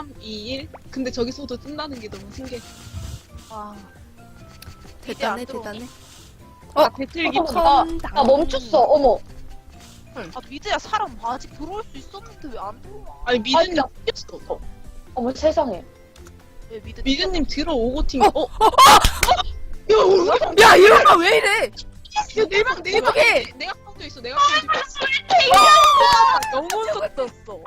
3, 2, 1. 근데 저기서도 뜬다는 게 너무 신기해. 와. 대단해? 대단해. 아, 어, 배틀기 어, 나, 나 멈췄어. 어머. 아 미드야 사람 아직 들어올 수 있었는데 왜 안 들어와? 아니, 미드님 아, 튕겼어. 어머 세상에. 왜 미드? 미드님 들어오고 튕겨. 어? 어? 야, 오늘 야 이런가 왜 이래? 내방 내방 어떡해? 내가 컴퓨터 있어. 내가 컴퓨터 있어. 영혼 섞였어.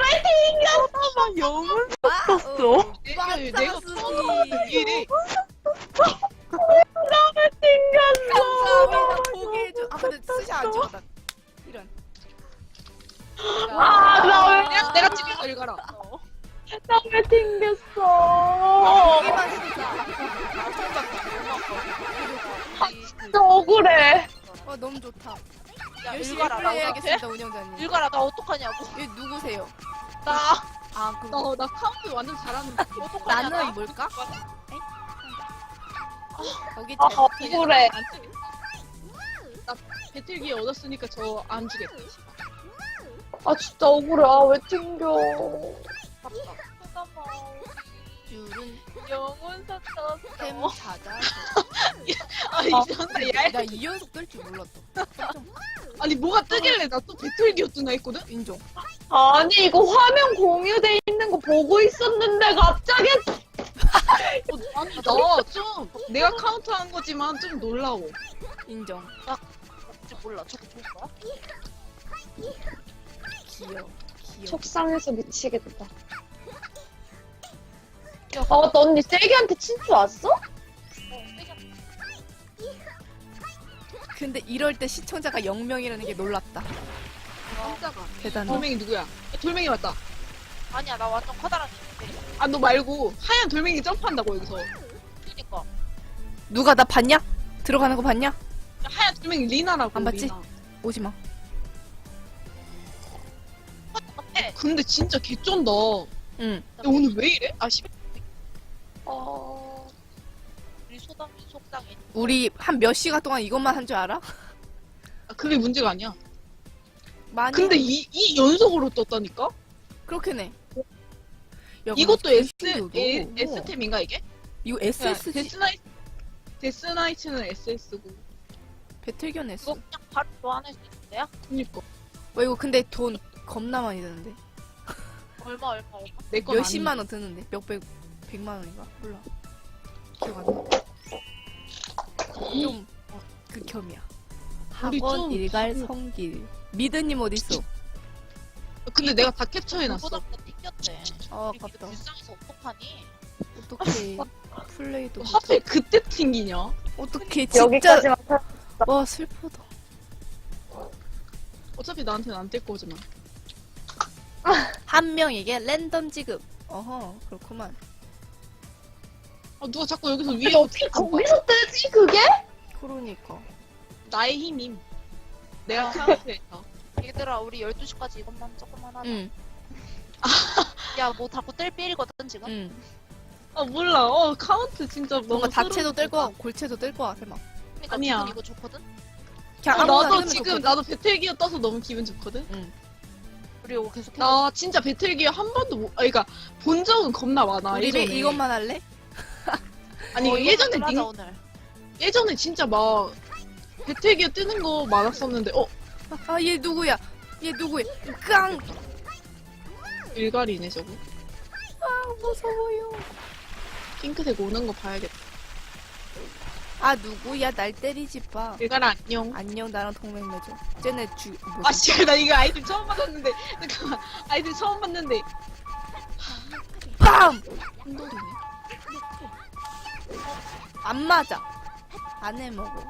아, 영혼 떴어. 내가 내가 처음 이래. 감사합니다 포기해줘. 아 근데 스시 안 찍었다. 이런. 아, 나 왜, 내가 내가 찍혀서 읽어라. 나왜 튕겼어. 포기만 진짜. 진짜 억울해. 와 너무 좋다. 야 열심히 나? 플레이해야겠습니다 운영자님. 읽어라 나 어떡하냐고. 이 누구세요? 나 아 그럼 너나 카운트 완전 잘하는데. 어떡하냐 나는 나? 뭘까? 거기 아, 제- 억울해. 안 찍. 나 배틀기 얻었으니까 저 안 주겠어. 아, 진짜 억울해. 아, 왜 튕겨. 잠깐만. 줄은 영혼 섞였어. 템 찾아. 아 이상하다 야. 나이 연속 뜰 줄 몰랐다. 아니 뭐가 뜨길래 나 또 배틀기였구나 했거든. 인정. 아니, 이거 화면 공유돼 있는 거 보고 있었는데 갑자기. 어, 아니 나 좀 내가 카운트한 거지만 좀 놀라워. 인정. 몰라 저거 좋을까? 귀여워. 귀여워. 속상해서 미치겠다. 아, 맞다. 언니 세기한테 친추 왔어? 근데 이럴 때 시청자가 0명이라는 게 놀랍다. 깜짝아. 대단해. 돌멩이 누구야? 야, 돌멩이 맞다. 아니야 나 완전 커다란 인데. 아 너 말고 하얀 돌멩이 점프한다고 여기서. 그니까 누가 나 봤냐? 들어가는 거 봤냐? 야, 하얀 돌멩이 리나라고. 안 봤지? 리나. 오지 마. 똑같아. 근데 진짜 개쩐다. 야, 응. 오늘 왜 이래? 아 씨. 어... 속상해. 우리 한 몇 시간 동안 이것만 한 줄 알아? 아, 그게 문제가 아니야. 많이. 근데 이, 이 연속으로 떴다니까? 그렇게 해. 야, 이것도 S, S템인가 이게? 이거 야, SS지. 데스나이트, 데스나이트는 SS고. 배틀견 S. 이거 그냥 바로 교환할 수 있는데요? 그니까. 와 이거 근데 돈 겁나 많이 드는데. 얼마 얼마 얼마? 내건 몇십만 원 드는데. 몇백 백만 원인가? 몰라. 기억 안 나. 좀 어, 극혐이야. 우리 학원 좀- 일갈 성길. 미드님 어딨어? 근데 내가 다 캡처해놨어. 보다 더 튕겼대. 아 이게 아깝다. 불쌍해서 어떡하니? 어떡해. 플레이도 하필 그때 튕기냐? 어떡해 진짜. 여기까지만 타- 와 슬프다. 어차피 나한테는 안뜰 거지만. 한 명에게 랜덤 지급. 어허 그렇구만. 아, 누가 자꾸 여기서 위에 어떻게 거기서 뜨지, 그게? 그러니까. 나의 힘임. 내가 카운트했다. 얘들아 우리 12시까지 이것만 조금만 하자. 응. 야 뭐 자꾸 뜰 삘이거든 지금? 응. 아 몰라. 어 카운트 진짜 너무 뭔가 다채도 서러워. 뜰 거야, 골체도 뜰 거야, 설마. 그러니까 아니야. 이거 좋거든? 그냥 어, 아무거나 나도 뜨면 지금 좋거든. 나도 배틀기어 떠서 너무 기분 좋거든. 우리 이거 계속 나 진짜 배틀기어 한 번도 못. 아 그러니까 본 적은 겁나 많아. 우리 예전에. 이것만 할래? 아니 어, 예전에 이거 하자 닝, 오늘 예전에 진짜 막 배틀기어 뜨는 거 많았었는데 어 아, 얘 누구야? 얘 누구야? 깡! 일갈이네 저거. 아, 무서워요. 핑크색 오는 거 봐야겠다. 아, 누구야? 날 때리지 마. 일갈아 안녕. 안녕, 나랑 동맹 맺어. 쟤네 주, 뭐지? 아 씨, 나 이거 아이템 처음 받았는데 잠깐만 아이템 처음 봤는데 빰! 혼돌이네. 안 맞아. 안 해먹어.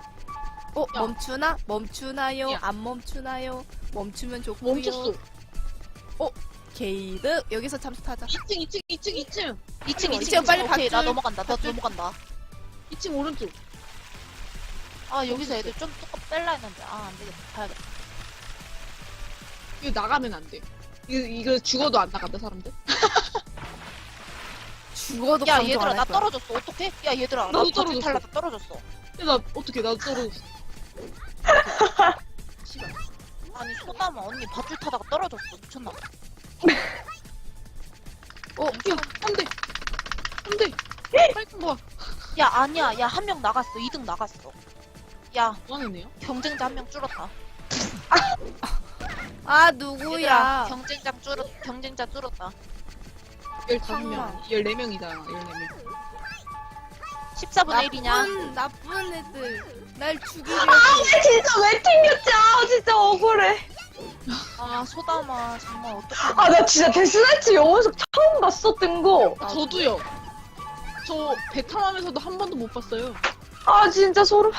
어, 야. 멈추나? 멈추나요? 야. 안 멈추나요? 멈추면 좋고요. 멈췄어. 게이드. 여기서 잠수 타자. 2층 2층 2층 2층 2층 이거 2층 빨리 오케이 나 밧줄. 넘어간다 나 밧줄. 넘어간다 2층 오른쪽. 아 여기서 애들 좀 조금 뺄라 했는데 아 안 되겠다 가야겠다 이거 나가면 안 돼. 이거, 이거 죽어도 안 나간다 사람들. 죽어도 야 얘들아 안 나. 떨어졌어 어떡해? 야 얘들아 나 나도 밧줄 떨어졌어. 탈라 나 떨어졌어 야, 나 어떻게 나도 떨어졌어. 씨발. 아니 소담아 언니 밧줄 타다가 떨어졌어 미쳤나 봐 어, 뭐야 아니야 야 한 명 나갔어 2등 나갔어 야 꽝이네요. 경쟁자 한 명 줄었다 아 얘들아, 누구야? 경쟁자 줄었 경쟁자 줄었다 15명, 14명이다. 14명. 14분의 1이냐 나쁜 나쁜 애들 날 죽이려. 아, 진짜 왜 튕겼지? 아, 진짜 억울해. 아 소담아 정말 어떡해 아, 나 진짜 데스나이트 영혼석 처음 봤어, 뜬 거. 저도요. 저 베트남에서도 한 번도 못 봤어요. 아, 진짜 소름.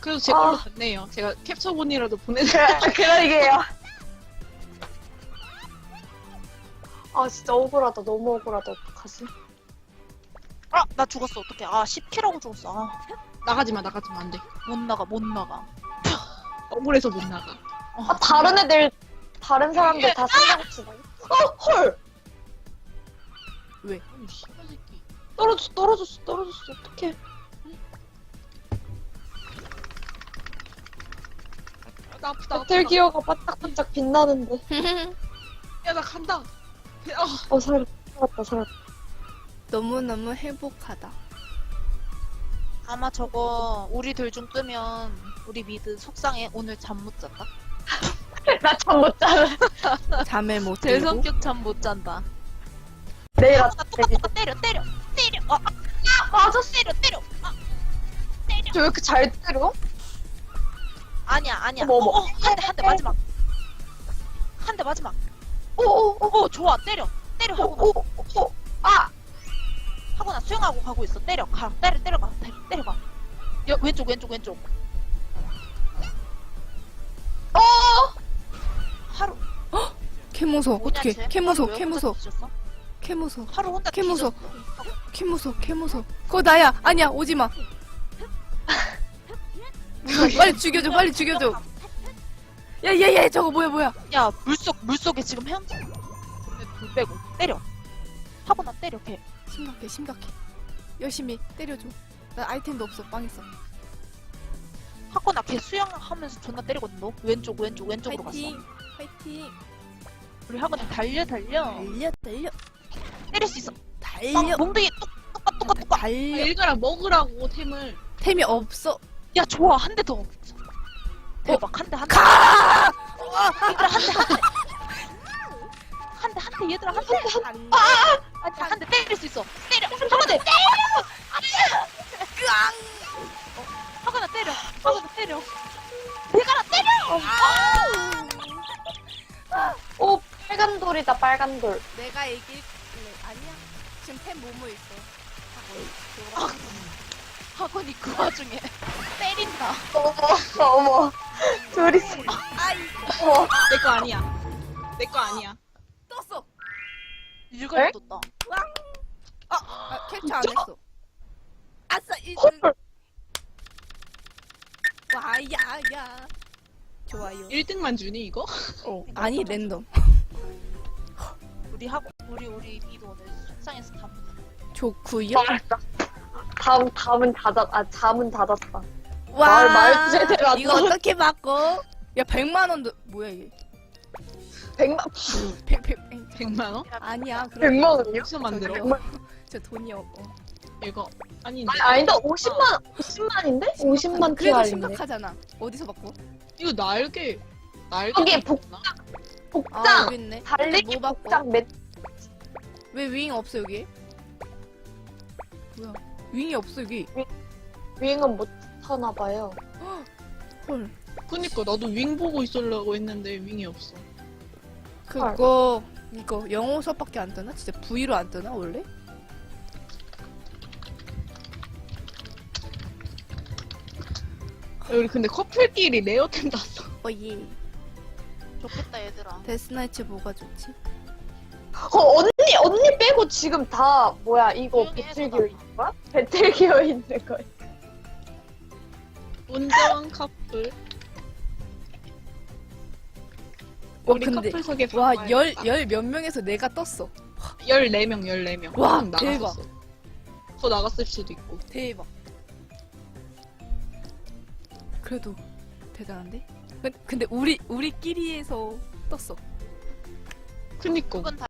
그래서 제 걸로 아. 갔네요. 제가 캡처본이라도 보내드릴게요. 그러게요. 아, 진짜 억울하다. 너무 억울하다. 어떡하지? 아 나 죽었어 어떡해 아 10킬하고 죽었어 아, 나가지 마, 나가지 마, 안 돼. 못 나가 못 나가 억울해서 못 나가. 아, 다른 애들, 다른 사람들 다 생각치다. 어, 헐! 아니, 씨발 새끼. 떨어졌어, 떨어졌어, 떨어졌어. 어떡해. 아, 나 아프다, 아프다. 배틀 기어가 반짝반짝 빛나는데. 야, 나 간다. 어, 살, 살았다, 살았다. 너무 너무 행복하다. 아마 저거 우리들 중 뜨면 우리 미드 속상해 오늘 잠 못 잤다 나참못 자는. 잠을 못 제 들고. 성격 잠 못 잔다 내일 아 아침 똑같 똑같 때려 때려 때려 아, 아, 맞아 때려 때려 아, 때려 왜 이렇게 잘 때려? 아니야 아니야 어머, 어머. 어, 한대 한 대 마지막 한 대 마지막 오오오 어 좋아 때려 때려 하고 오오오 아! 하고 나 수영하고 가고 있어 때려 가 때려 때려가 때려 때려가 여, 왼쪽 왼쪽 왼쪽 어! 하루 캐무서 뭐냐, 어떻게? 쟤? 캐무서 하루 왜 혼자 캐무서 뒤졌어? 캐무서 하루 혼자 캐무서. 뒤졌어. 캐무서 캐무서. 그거 나야. 아니야 오지 마. 빨리 죽여줘 빨리 죽여줘. 야야야 저거 뭐야 뭐야. 야 물속 물속에 지금 헤엄쳐 불 빼고 때려 하고 나 때려 걔 심각해 심각해. 열심히 때려줘. 나 아이템도 없어 빵 있어. 하고 나걔 수영하면서 존나 때리거든 너 왼쪽 왼쪽 왼쪽으로 갔어 파이팅 파이팅. 우리 하고 나 달려 달려 달려 달려 때릴 수 있어 달려 어, 몽둥이 뚝 똑같 똑같 똑같 달려. 일가라 먹으라고, 템을. 템이 없어. 야 좋아 한 대더 대박. 한대 한대. 가! 얘들아 한대 한 대. 한대 한대 얘들아 한 대. 한대 때릴 수 있어. 때려. 나 때려. 어, 하고 나 때려. 하고 나 때려. 내가 나 때려! 오 빨간 돌이다 빨간 돌. 내가 이길래. 아니야. 지금 템 뭐뭐 있어. 학원이 그 와중에. 때린다. 어머 어머 둘이서 어머 내거 아니야. 내 거 아니야. 떴어. 일괄 떴다 아, 캡처 안 했어. 아싸 1등. 헐 와야야. 좋아요. 1등만 주니, 이거? 어. 아니 랜덤. 우리 하고 우리 우리 미도 오늘 속상해서 다 좋구요. 다음 다음은 닫았 아 잠은 닫았다 와. 말- 말 제대로 안 이거. 어떻게 바꿔? 야 100만 원도 뭐야 이게? 백만 100 100 100만 원? 아니야. 그럼 백만 원이요? 여기서 만들어? 저 돈이 없어. 이거. 아닌데. 아니 아니다 50만 50만인데 50만 그래도 TR인데 심각하잖아. 어디서 바꿔? 이거 날개. 날개. 여기 복- 나아 복장 여기 있네. 달리기 뭐 바꿔? 복장 맷왜윙 없어 여기? 뭐야? 윙이 없어 여기. 윙은 못 타나 봐요 헐. 그니까 나도 윙 보고 있으려고 했는데 윙이 없어. 그거 이거 영어 수업밖에 안 뜨나? 진짜 V로 안 뜨나 원래? 우리 근데 커플끼리 레어템 땄어. 어 예. 좋겠다 얘들아 데스나이츠 뭐가 좋지? 어 언니 언니 빼고 지금 다 뭐야 이거 조용히 배틀기어 있는 거야? 배틀기어 있는 거야 온전 커플. 와 우리 근데 커플석에 와열 열 몇 명에서 내가 떴어. 14명, 14명. 와, 응, 대박. 더 나갔을 수도 있고. 대박. 그래도 대단한데? 근- 근데 우리 우리끼리에서 떴어. 그니까. 그건 다